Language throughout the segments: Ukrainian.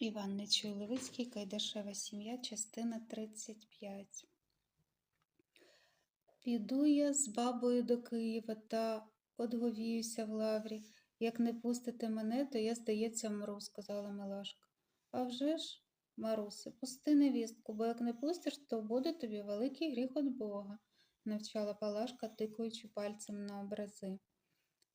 Іван Нечуй Левицький, Кайдашева сім'я, частина 35. Піду я з бабою до Києва та одговіюся в лаврі. Як не пустите мене, то я, здається, мру, сказала Милашка. А вже ж, Марусе, пусти невістку, бо як не пустиш, то буде тобі великий гріх від Бога, навчала Палашка, тикаючи пальцем на образи.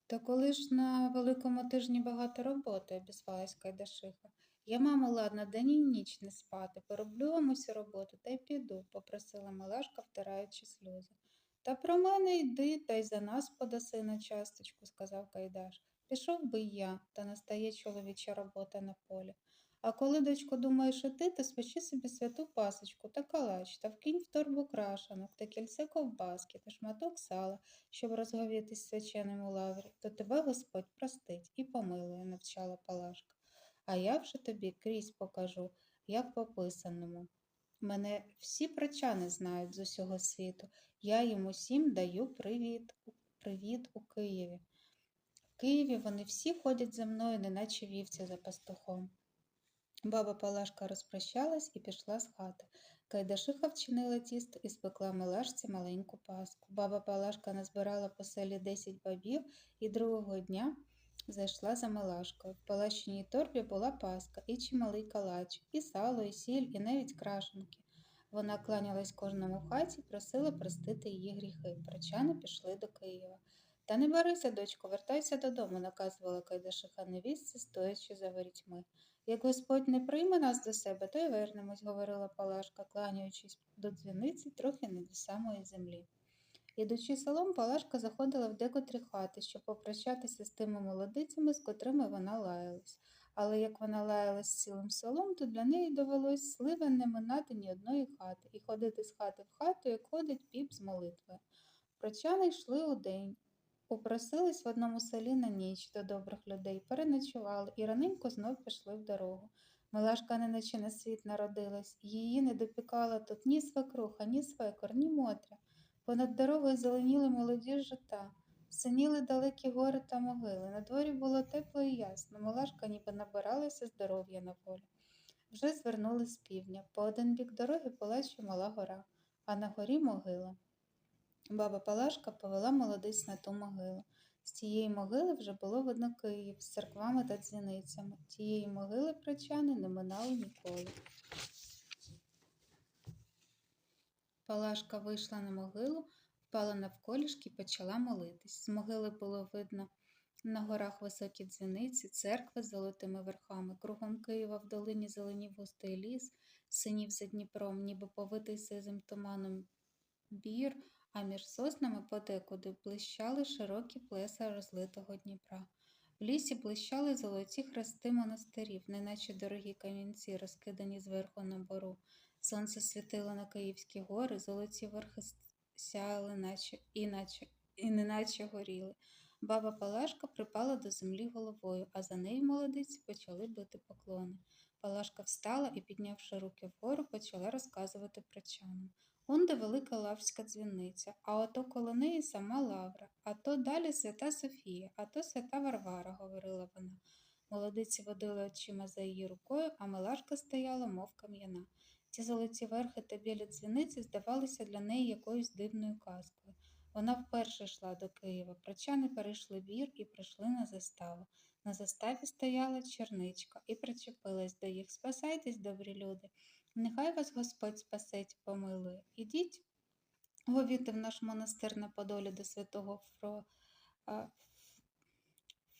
Та коли ж на великому тижні багато роботи, обізвалась Кайдашиха. Я, мамо, ладна, день і ніч не спати, пороблю вам усю роботу та й піду, попросила Малашка, втираючи сльози. Та про мене йди, та й за нас подаси на часточку, сказав Кайдаш. Пішов би я, та настає чоловіча робота на полі. А коли, дочко, думаєш іти, то спечи собі святу пасочку та калач, та вкинь в торбу крашанок, та кільце ковбаски, та шматок сала, щоб розговітись свяченим у лаврі, то тебе Господь простить і помилує, навчала Палашка. А я вже тобі крізь покажу, як по писаному. Мене всі прочани знають з усього світу. Я їм усім даю привіт, привіт у Києві. В Києві вони всі ходять за мною, неначе вівці за пастухом. Баба Палашка розпрощалась і пішла з хати. Кайдашиха вчинила тісто і спекла милашці маленьку паску. Баба Палашка назбирала по селі десять бабів і другого дня зайшла за Милашкою. В палащиній торбі була паска, і чималий калач, і сало, і сіль, і навіть крашенки. Вона кланялась кожному в хаті, просила простити її гріхи. Прочани пішли до Києва. Та не барися, дочко, вертайся додому, наказувала Кайдашиха невістці, стоячи за ворітьми. Як Господь не прийме нас до себе, то й вернемось, говорила Палашка, кланяючись до дзвіниці трохи не до самої землі. Ідучи селом, Палашка заходила в декотрі хати, щоб попрощатися з тими молодицями, з котрими вона лаялась. Але як вона лаялась цілим селом, то для неї довелось сливе не минати ні одної хати і ходити з хати в хату, як ходить піп з молитвою. Прочани йшли у день, упросились в одному селі на ніч до добрих людей, переночували і раненько знов пішли в дорогу. Милашка неначе на світ народилась, її не допікала тут ні свекруха, ні свекор, ні мотря. Понад дорогою зеленіли молоді жита, синіли далекі гори та могили. На дворі було тепло і ясно. Малашка ніби набиралася здоров'я на волі. Вже звернули з півдня. По один бік дороги була ще мала гора, а на горі могила. Баба Палашка повела молодиць на ту могилу. З тієї могили вже було видно Київ з церквами та дзвіницями. Тієї могили прочани не минали ніколи. Палашка вийшла на могилу, впала навколішки і почала молитись. З могили було видно на горах високі дзвіниці, церкви з золотими верхами. Кругом Києва в долині зеленів густий ліс, синів за Дніпром, ніби повитий сизим туманом бір, а між соснами подекуди блищали широкі плеса розлитого Дніпра. В лісі блищали золоті хрести монастирів, неначе дорогі камінці, розкидані зверху на бору. Сонце світило на Київські гори, золоті верхи сяяли, наче, іначе, і неначе горіли. Баба Палашка припала до землі головою, а за нею молодиці почали бити поклони. Палашка встала і, піднявши руки вгору, почала розказувати прочанам. Он де велика лавська дзвіниця, а ото коло неї сама Лавра, а то далі свята Софія, а то свята Варвара, говорила вона. Молодиці водили очима за її рукою, а Милашка стояла, мов кам'яна. Ці золоті верхи та білі дзвіниці здавалися для неї якоюсь дивною казкою. Вона вперше йшла до Києва. Прочани перейшли бір і прийшли на заставу. На заставі стояла черничка і причепилась до їх. Спасайтесь, добрі люди. Нехай вас Господь спасеть, помилує. Ідіть говіти в наш монастир на Подолі до святого Фро...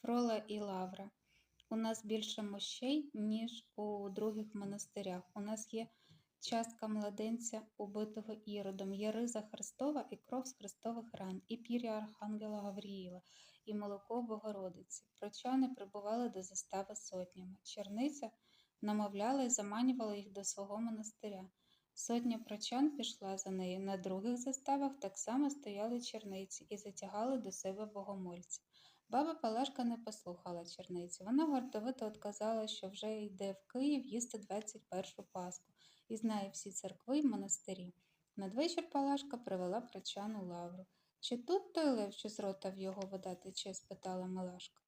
Фрола і Лавра. У нас більше мощей, ніж у других монастирях. У нас є частка младенця, убитого іродом, є риза Христова і кров з Христових ран, і пір'я Архангела Гавріїла, і молоко Богородиці. Прочани прибували до застави сотнями. Черниця намовляла і заманювала їх до свого монастиря. Сотня прочан пішла за нею. На других заставах так само стояли черниці і затягали до себе богомольців. Баба Палашка не послухала черниці. Вона гордовито отказала, що вже йде в Київ їсти 21-шу Пасху і знає всі церкви й монастирі. Надвечір Палашка привела прочану лавру. Чи тут той лев, що з рота в його вода тече? спитала Малашка.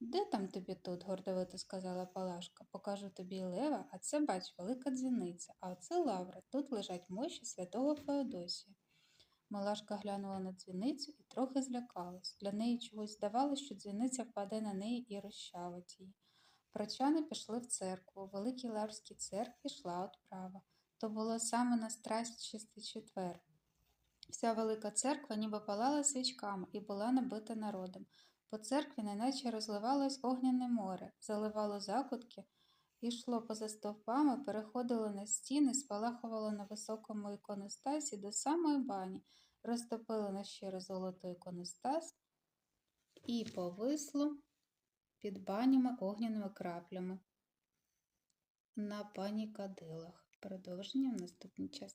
Де там тобі тут, гордовито сказала Палашка. Покажу тобі лева, а це, бач, велика дзвіниця, а оце лавра. Тут лежать мощі святого Феодосія. Малашка глянула на дзвіницю і трохи злякалась. Для неї чогось здавалось, що дзвіниця впаде на неї і розчавить її. Прочани пішли в церкву. У великій Лаврській церкві йшла отправа. То було саме на страстчистий четвер. Вся велика церква ніби палала свічками і була набита народом. По церкві неначе розливалось огняне море, заливало закутки, йшло поза стовпами, переходило на стіни, спалахувало на високому іконостасі до самої бані, розтопило на щиро золотий іконостас і повисло під банями огняними краплями на панікадилах. Продовження в наступній частині.